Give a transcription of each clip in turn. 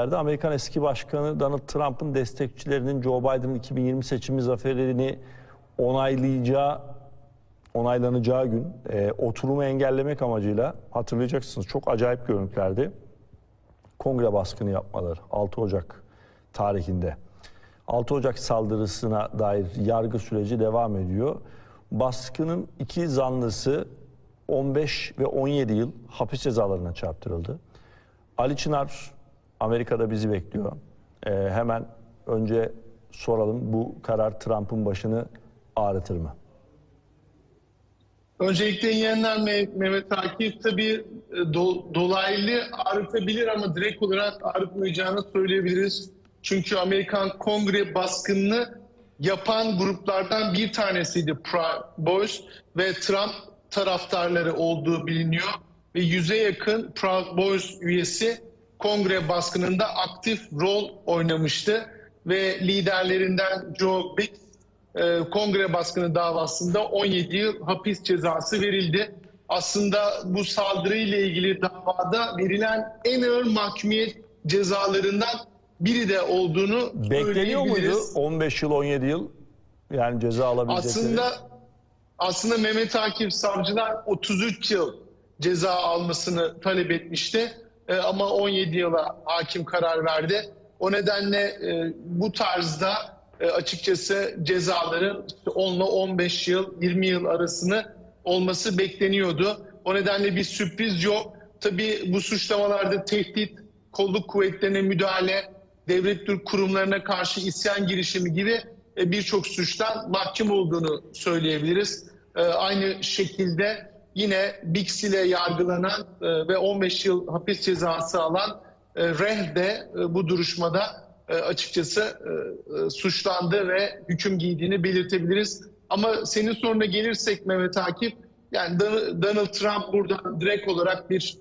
Amerikan eski başkanı Donald Trump'ın destekçilerinin Joe Biden'ın 2020 seçimi zaferini onaylayacağı onaylanacağı gün e, oturumu engellemek amacıyla hatırlayacaksınız çok acayip görüntülerdi. Kongre baskını yapmaları 6 Ocak tarihinde. 6 Ocak saldırısına dair yargı süreci devam ediyor. Baskının iki zanlısı 15 ve 17 yıl hapis cezalarına çarptırıldı. Ali Çınar Amerika'da bizi bekliyor. Ee, hemen önce soralım bu karar Trump'ın başını ağrıtır mı? Öncelikle Me- Mehmet Akif tabii e, do- dolaylı ağrıtabilir ama direkt olarak ağrıtmayacağını söyleyebiliriz. Çünkü Amerikan Kongre baskınını yapan gruplardan bir tanesiydi Proud Boys ve Trump taraftarları olduğu biliniyor. Ve yüze yakın Proud Boys üyesi kongre baskınında aktif rol oynamıştı. Ve liderlerinden Joe Biggs e, kongre baskını davasında 17 yıl hapis cezası verildi. Aslında bu saldırıyla ilgili davada verilen en ağır mahkumiyet cezalarından biri de olduğunu Bekleniyor muydu söyleyebiliriz. 15 yıl 17 yıl yani ceza alabilecekleri? Aslında aslında Mehmet Akif savcılar 33 yıl ceza almasını talep etmişti. Ee, ama 17 yıla hakim karar verdi. O nedenle e, bu tarzda e, açıkçası cezaların işte 10 ile 15 yıl, 20 yıl arasını olması bekleniyordu. O nedenle bir sürpriz yok. Tabii bu suçlamalarda tehdit, kolluk kuvvetlerine müdahale, devlet kurumlarına karşı isyan girişimi gibi e, birçok suçtan mahkum olduğunu söyleyebiliriz. E, Aynı şekilde yine Bix ile yargılanan e, ve 15 yıl hapis cezası alan e, Reh de e, bu duruşmada açıkçası suçlandı ve hüküm giydiğini belirtebiliriz. Ama senin soruna gelirsek Mehmet Akif, yani Don- Donald Trump buradan direkt olarak bir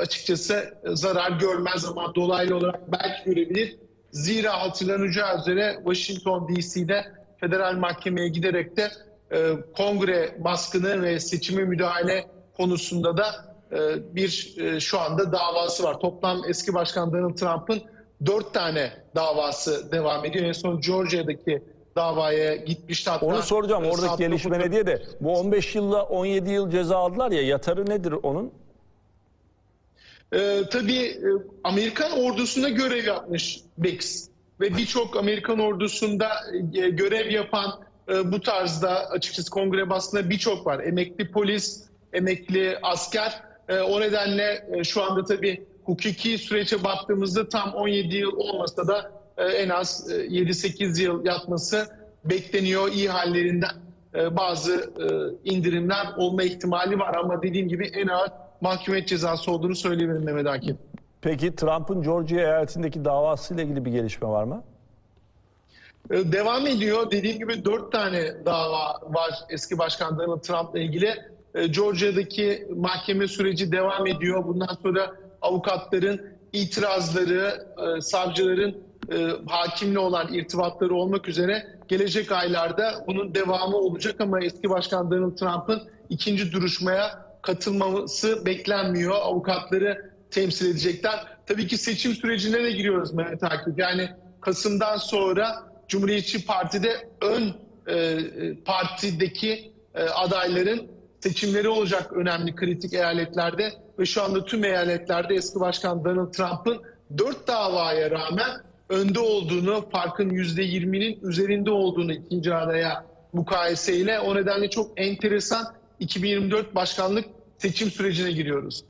açıkçası zarar görmez ama dolaylı olarak belki görebilir. Zira hatırlanacağı üzere Washington DC'de federal mahkemeye giderek de e, kongre baskını ve seçime müdahale konusunda da e, bir e, şu anda davası var. Toplam eski başkan Donald Trump'ın dört tane davası devam ediyor. En son Georgia'daki davaya gitmişti. Hatta, Onu soracağım e, oradaki gelişme ne diye de bu 15 yılla 17 yıl ceza aldılar ya yatarı nedir onun? Ee, tabii e, Amerikan ordusunda görev yapmış Bix ve birçok Amerikan ordusunda e, görev yapan e, bu tarzda açıkçası kongre basında birçok var. Emekli polis, emekli asker. E, o nedenle e, şu anda tabii hukuki sürece baktığımızda tam 17 yıl olmasa da en az e, 7-8 yıl yatması bekleniyor iyi hallerinden. Bazı indirimler olma ihtimali var ama dediğim gibi en ağır mahkumiyet cezası olduğunu söyleyebilirim Mehmet Akif. Peki Trump'ın Georgia eyaletindeki davasıyla ilgili bir gelişme var mı? E, Devam ediyor. Dediğim gibi dört tane dava var eski başkan Donald Trump'la ilgili. E, Georgia'daki mahkeme süreci devam ediyor. Bundan sonra avukatların itirazları, e, savcıların e, hakimle olan irtibatları olmak üzere gelecek aylarda bunun devamı olacak ama eski başkan Donald Trump'ın ikinci duruşmaya katılmaması beklenmiyor. Avukatları temsil edecekler. Tabii ki seçim sürecine de giriyoruz Mehmet Akif. Yani Kasım'dan sonra Cumhuriyetçi Parti'de ön e, e, partideki e, adayların seçimleri olacak önemli kritik eyaletlerde ve şu anda tüm eyaletlerde eski başkan Donald Trump'ın dört davaya rağmen önde olduğunu, farkın yüzde yirminin üzerinde olduğunu ikinci adaya mukayeseyle o nedenle çok enteresan 2024 başkanlık seçim sürecine giriyoruz.